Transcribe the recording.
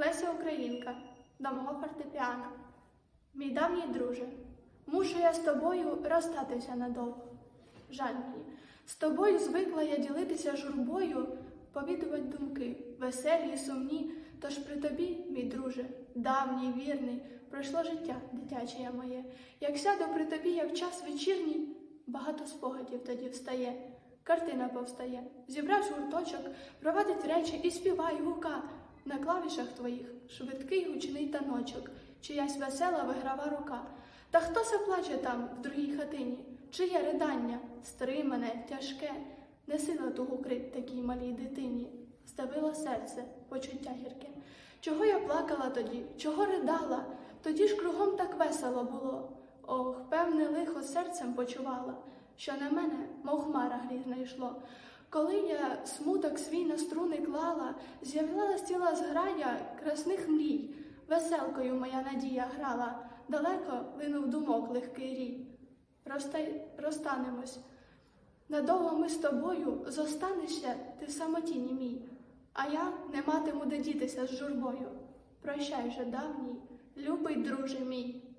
Леся Українка до мого фортепіано. Мій давній друже, мушу я з тобою розстатися надовго. Жаль мені, з тобою звикла я ділитися журбою, повідувати думки, веселі і сумні. Тож при тобі, мій друже, давній, вірний, пройшло життя дитяче моє. Як сяду при тобі, як час вечірній, багато спогадів тоді встає. Картина повстає, зібрав гурточок, провадить речі і співай гука. На клавішах твоїх швидкий гучний таночок, чиясь весела виграва рука. Та хто се плаче там, в другій хатині? Чиє ридання, стримане, тяжке, не сила тугу крить такій малій дитині. Здавило серце, почуття гірке. Чого я плакала тоді, чого ридала? Тоді ж кругом так весело було. Ох, певне лихо серцем почувала, що на мене, мов хмара грізна йшло. Коли я смуток свій на струни клала, з'явилась ціла зграя красних мрій. Веселкою моя надія грала, далеко линув думок легкий рій. Розтай, розстанемось. Надовго ми з тобою зостанешся ти в самоті німій, а я не матиму де дітися з журбою. Прощай же, давній, любий друже мій.